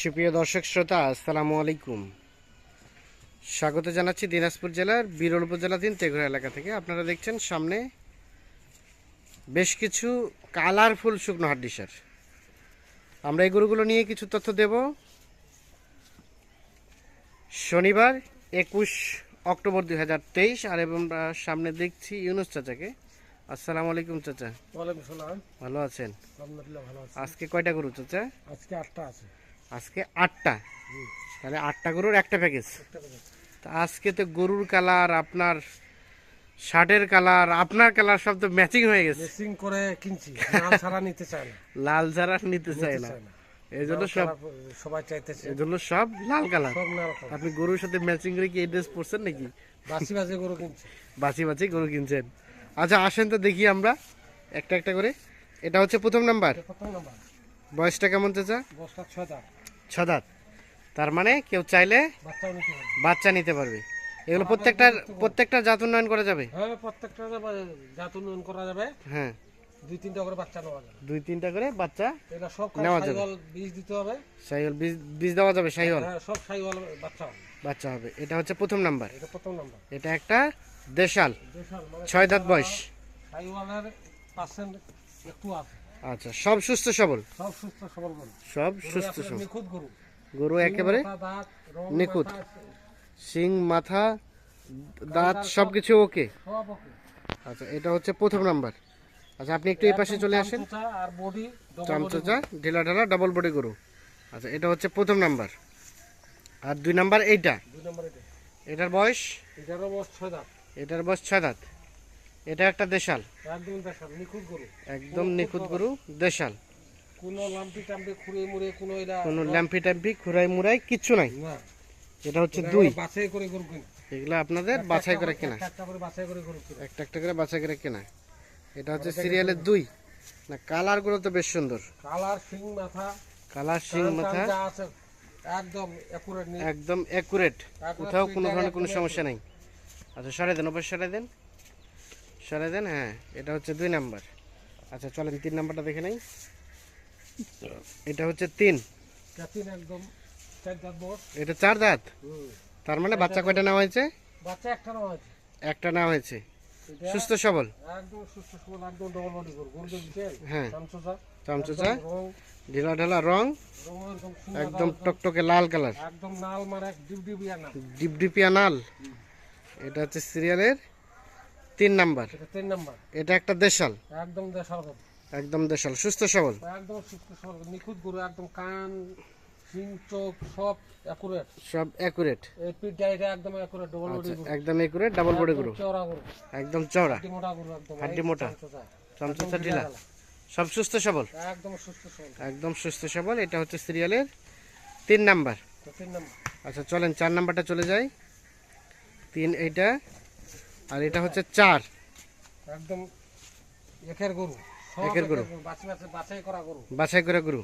সুপ্রিয় দর্শক শ্রোতা আসসালামু আলাইকুম। স্বাগত জানাচ্ছি দিনাজপুর জেলার বিরল উপজেলাধীন তেঘরা এলাকা থেকে। আপনারা দেখছেন সামনে বেশ কিছু কালারফুল শুকনো হাড্ডিসার আমরা এই গরুগুলো নিয়ে কিছু তথ্য দেব। শনিবার একুশ অক্টোবর দুই হাজার তেইশ আর এবং আমরা সামনে দেখছি ইউনুস চাচাকে। আসসালামু আলাইকুম চাচা। ওয়ালাইকুম সালাম। ভালো আছেন? আলহামদুলিল্লাহ ভালো আছি। আজকে কয়টা গরু চাচা? আজকে আটটা আছে। আজকে আটটা। তাহলে আটটা গরুর একটা প্যাকেজ তা আজকে তো গরুর কালার আপনার শার্টের কালার আপনার কালার সব তো ম্যাচিং হয়ে গেছে। মেসিং করে কিনছি। নাম ছাড়া নিতে চায় না। লাল যারা নিতে চায় না। চায় না। এই জন্য সব ছাড়া সবাই চাইতেছে। এই জন্য সব লাল কালার আপনি গরুর সাথে ম্যাচিং করে কি ড্রেস পরছেন নাকি? বাসি বাসি গরু কিনছি। বাছি বাছি গরু কিনছেন। আচ্ছা আসেন তো দেখি আমরা। একটা একটা করে। এটা হচ্ছে প্রথম নাম্বার প্রথম নাম্বার বয়সটা কেমন চাচা? বস্তা ছয় ছদাত তার মানে কেউ চাইলে বাচ্চা নিতে পারবে। এগুলো প্রত্যেকটার প্রত্যেকটা জাত উন্নয়ন করা যাবে? হ্যাঁ প্রত্যেকটা জাত উন্নয়ন করা যাবে। হ্যাঁ। দুই তিনটা করে বাচ্চা নেওয়া যাবে। দুই তিনটা করে বাচ্চা এটা সব নেওয়া যাবে। বীজ দিতে হবে। সাইহল বীজ বীজ দেওয়া যাবে সাইহল হ্যাঁ সব সাইওয়াল বাচ্চা বাচ্চা হবে। এটা হচ্ছে প্রথম নাম্বার। এটা প্রথম নাম্বার। এটা একটা দেশাল। দেশাল মানে ছয় দাঁত বয়স। সাইওয়ালের পার্সেন্ট একটু আছে। আচ্ছা সব সুস্থ সবল? সব সুস্থ সবল সব সুস্থ সবল। গরু। একেবারে নিখুঁত। শিং মাথা দাঁত সব কিছু ওকে? আচ্ছা এটা হচ্ছে প্রথম নাম্বার। আচ্ছা আপনি একটু এই পাশে চলে আসেন। চামচা আর ঢিলা ঢালা ডাবল বডি গরু। আচ্ছা এটা হচ্ছে প্রথম নাম্বার। আর দুই নাম্বার এইটা। এটার বয়স? এটারও বয়স ছয় দাঁত। এটার বয়স ছয় দাঁত। এটা একটা দেশাল। একদম নিখুঁত গরু। একদম নিখুঁত গরু দেশাল। কোনো লাম্পি টাম্পি খুঁড়ে মুড়ে কোনো এটা কোনো ল্যাম্পি ট্যাম্পি খুরাই মুরাই কিচ্ছু নাই। না। এটা হচ্ছে দুই। বাছাই করে গরু কিনি। এগুলো আপনাদের বাছাই করে কেনা। একটা একটা করে বাছাই করে গরু কিনি। একটা একটা করে বাছাই করে কেনা। এটা হচ্ছে সিরিয়ালের দুই। না কালারগুলো তো বেশ সুন্দর। কালার শিং মাথা। কালার শিং মাথা। একদম একুরেট একদম অ্যাকুরেট কোথাও কোনো ধরনের কোনো সমস্যা নাই। আচ্ছা সরাই দেন অবশ্যই সরাই দেন। সরাই দেন হ্যাঁ এটা হচ্ছে দুই নাম্বার। আচ্ছা চলেন তিন নাম্বারটা দেখে নেই। এটা হচ্ছে তিন। একদম এটা চার দাঁত? তার মানে বাচ্চা কয়টা নেওয়া হয়েছে? বাচ্চা একটা নেওয়া হয়েছে। একটা নেওয়া হয়েছে। সুস্থ সবল? একদম সুস্থ সবল একদম ডবল বডি গরু গরু হ্যাঁ। চামচা চামচুচা। রং। ঢিলা ঢালা রং। একদম টকটকে লাল কালার। একদম নাল মারা ডিপডিপিয়া নাল এটা হচ্ছে সিরিয়ালের তিন নাম্বার। তিন নাম্বার। এটা একটা দেশাল। একদম দেশাল একদম দেশাল সুস্থ সবল। একদম সুস্থ সবল নিখুঁত গরু একদম কান সিং চোখ সব একুরেট সব অ্যাকুরেট এই পিঠটা এটা একদম একুরেট ডবল বডি গরু। একদম একুরেট ডাবল বডি গরু। চওড়া গরু। একদম চওড়া। হাড্ডি মোটা গরু একদম হাড্ডি মোটা। চামচা। ঢিলা সব সুস্থ সবল? একদম সুস্থ সবল। একদম সুস্থ সবল এটা হচ্ছে সিরিয়ালের তিন নাম্বার। তো তিন নাম্বার। আচ্ছা চলেন চার নাম্বারটা চলে যাই। তিন এইটা। আর এটা হচ্ছে চার। একদম একের গরু। একের গরু। বাছাই করা গরু। বাছাই করা গরু।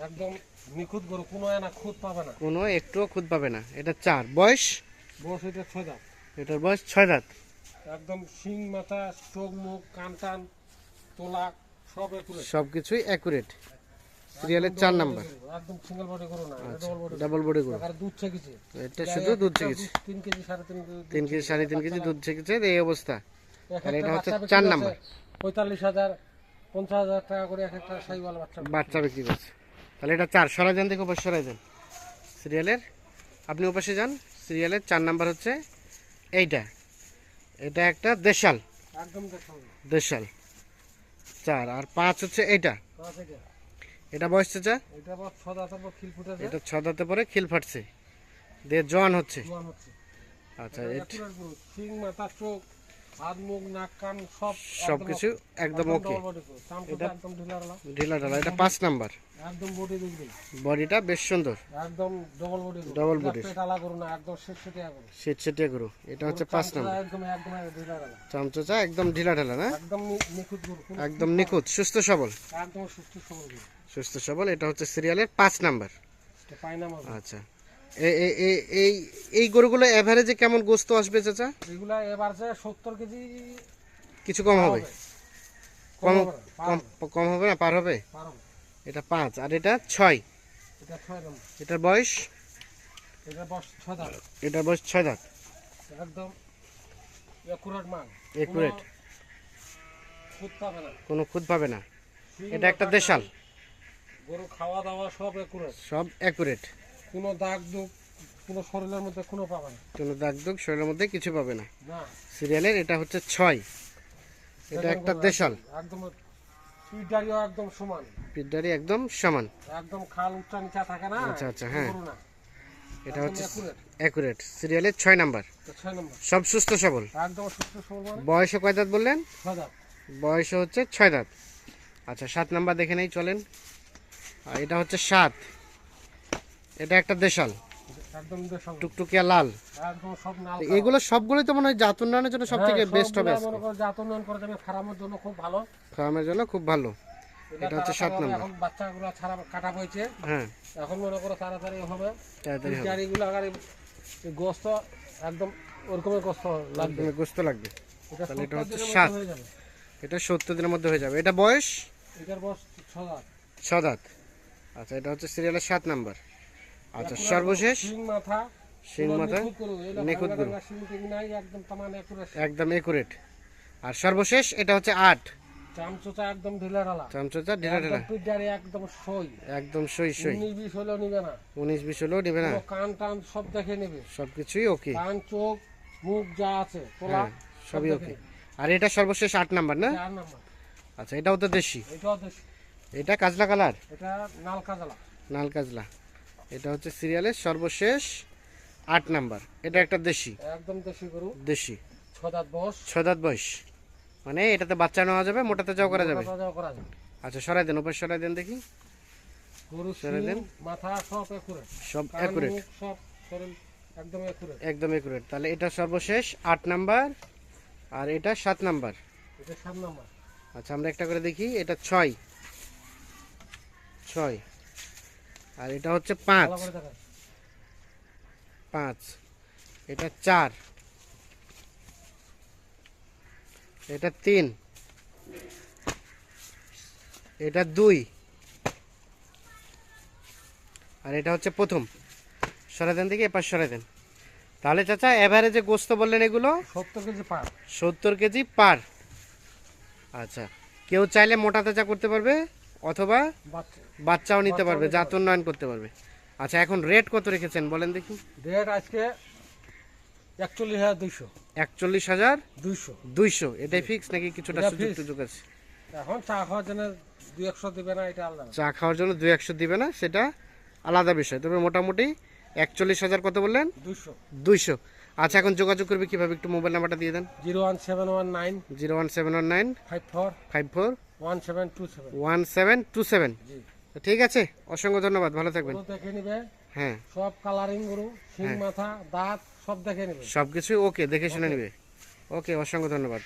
একদম নিখুঁত গরু। কোনো না খুঁত পাবে না। কোনো একটুও খুদ পাবে না। এটা চার। বয়স? বস এটা ছয় দাঁত। এটার বয়স ছয় দাঁত। একদম শিং মাথা চোখ মুখ কান টান তোলা সব একুরেট সব কিছুই অ্যাকুরেট সিরিয়ালের চার নাম্বার একদম সিঙ্গেল বডি গরু না ডবল বডি ডাবল বডি গরু। আর দুধ ছেকেছে। এটা শুধু দুধ চেকেছে তিন কেজি সাড়ে তিন কেজি দুধ চেকেছে এই অবস্থা। এটা হচ্ছে বাচ্চা চার করছে নাম্বার। পঁয়তাল্লিশ হাজার পঞ্চাশ হাজার টাকা করে এক একটা সাইওয়াল বাচ্চা বাচ্চা বিক্রি করছে। তাহলে এটা চার সরাই দেন দেখো ওপাশে সরাই দেন। সিরিয়ালের আপনি ওপাশে যান সিরিয়ালের চার নাম্বার হচ্ছে এইটা। এটা একটা দেশাল। একদম দেশাল। চার আর পাঁচ হচ্ছে এইটা। পাঁচ এটা। এটা বয়স চাচা এটা ছ দাঁত আবার খিল ফুটেছে। এটা ছ দাঁতে পরে খিল ফাটছে। দিয়ে জওয়ান হচ্ছে। আচ্ছা হাত মুখ নাক কান সব সব একদম কিছু okay। একদম ওকে double body গরু। চামচুটা একদম ঢিলাঢালা ঢিলা। ঢালা এটা পাঁচ নাম্বার। একদম বডি দেখবেন। বডিটা বেশ সুন্দর। একদম ডবল বডি না একদম করু এটা হচ্ছে পাঁচ নাম্বার। একদম একদম ঢিলাঢালা চামচোচা একদম ঢিলা ঢালা না? একদম নিখুঁত একদম নিখুঁত সুস্থ সবল। একদম সুস্থ সবল সুস্থ সবল এটা হচ্ছে সিরিয়ালের পাঁচ নাম্বার। আচ্ছা। এই এই গরুগুলো এভারেজে কেমন গোস্ত আসবে চাচা? এগুলা এবার যে সত্তর কেজি কিছু কম হবে? কম কম হবে, কম হবে। না? পার হবে? পার হবে। এটা পাঁচ। আর এটা ছয়? এটা ছয় এটার বয়স? এটার বয়স ছয় দাঁত। একদম একুরেট। কোনো না। কোনো খুদ পাবে না। এটা একটা দেশাল। গরু খাওয়া দাওয়া সব একুরেট সব অ্যাকুরেট কোনো দাগ দুগ কোনো শরীরের মধ্যে কোনো পাবে না। কোনো দাগ দুগ শরীরের মধ্যে কিছু পাবে না। না। সিরিয়ালের এটা হচ্ছে ছয়। এটা একটা দেশাল। একদম পিঠটারিও একদম সমান। পিঠদারি একদম সমান। একদম খাল উচ্চা নিচা থাকে না আচ্ছা, আচ্ছা, হ্যাঁ। এটা হচ্ছে অ্যাকুরেট সিরিয়ালের ছয় নাম্বার। সব সুস্থ সবল। একদম সুস্থ সবল মানে? বয়সও কয় দাঁত বললেন? বয়সও হচ্ছে ছয় দাঁত। আচ্ছা সাত নাম্বার দেখে নেই চলেন। আর এটা হচ্ছে সাত। এটা একটা দেশাল। টুকটুকিয়া লাল। সব এগুলো সবগুলোই তো মনে হয় জাত উন্নয়নের জন্য সব থেকে হ্যাঁ, বেস্ট হবে করো জাত উন্নয়ন করে ফার্মের জন্য খুব ভালো। ফার্মের জন্য খুব ভালো। এটা হচ্ছে সাত নম্বর। এখন বাচ্চাগুলো ছাড়া কাটা হয়েছে। হ্যাঁ। এখন মনে করো তাড়াতাড়ি হবে। গাড়িগুলো আগার গোস্ত একদম ওরকমের গোস্ত লাগবে। গোস্ত লাগবে। এটা তাহলে এটা সত্তর হচ্ছে সাত। হয়ে এটা সত্তর দিনের মধ্যে হয়ে যাবে। এটা বয়স? এটার বয়স ছ দাঁত। ছ দাঁত। আচ্ছা এটা হচ্ছে সিরিয়ালের সাত নাম্বার। আচ্ছা সর্বশেষ? মাথা শিং মাথা গরু, একদম একুরেট আর সর্বশেষ এটা হচ্ছে আট। চামচোচা একদম ঢিলেঢালা। চামচোচা একদম সই। একদম সই সই। নিবে না। নেবে না? কান টান সব দেখে নেবে। সবকিছুই ওকে। কান, চোখ, মুখ যা আছে, তোলা, হ্যাঁ সবই ওকে। আর এটা সর্বশেষ আট নাম্বার না? নাম্বার। আচ্ছা এটাও তো দেশি। এটাও দেশি। এটা কাজলা কালার? এটা নাল কাজলা। নাল কাজলা। এটা হচ্ছে সিরিয়ালের সর্বশেষ আট নাম্বার। এটা একটা দেশি। একদম দেশি গরু, দেশি। ছ দাঁত বয়স। বয়স। মানে এটাতে বাচ্চা নেওয়া যাবে মোটাতে যাও করা যাবে। আচ্ছা সরাই দেন উপর সরাই দেন দেখি। দেন। মাথা সব। সব একদম। একদম একুরেট তাহলে এটা সর্বশেষ আট নাম্বার আর এটা সাত নাম্বার। এটা সাত নাম্বার। আচ্ছা আমরা একটা করে দেখি। এটা ছয়। ছয়। আর এটা হচ্ছে পাঁচ। পাঁচ। এটা চার। এটা তিন। এটা দুই। আর এটা হচ্ছে প্রথম। সরাই দেন দেখি এপাশ সরাই দেন। তাহলে চাচা এভারেজে গোস্ত বললেন এগুলো? সত্তর কেজি পার। সত্তর কেজি পার। আচ্ছা কেউ চাইলে মোটা তাজা করতে পারবে? অথবা বাচ্চাও নিতে পারবে জাত উন্নয়ন করতে পারবে। আচ্ছা এখন রেট কত রেখেছেন বলেন দেখি। রেট আজকে একচল্লিশ হাজার দুইশো। একচল্লিশ হাজার দুইশো। দুইশো। এটাই ফিক্স নাকি কিছুটা এটা সুযোগ আছে? এখন চা খাওয়ার জন্য দুই একশো দেবে না এটা আলাদা। চা খাওয়ার জন্য দুই একশো দিবে না সেটা আলাদা বিষয়। তবে মোটামুটি একচল্লিশ হাজার কত বললেন? দুইশো। দুইশো। আচ্ছা এখন যোগাযোগ করবে কীভাবে? একটু মোবাইল নাম্বারটা দিয়ে দেন। Zero one seven one nine zero one seven one nine five four five four one seven two seven. ঠিক আছে অসংখ্য ধন্যবাদ ভালো থাকবেন। দেখে নিবে। হ্যাঁ। সব কালারিং গরু শিং মাথা দাঁত সব দেখে নিবে। সব কিছুই ওকে দেখে শুনে নিবে। ওকে অসংখ্য ধন্যবাদ।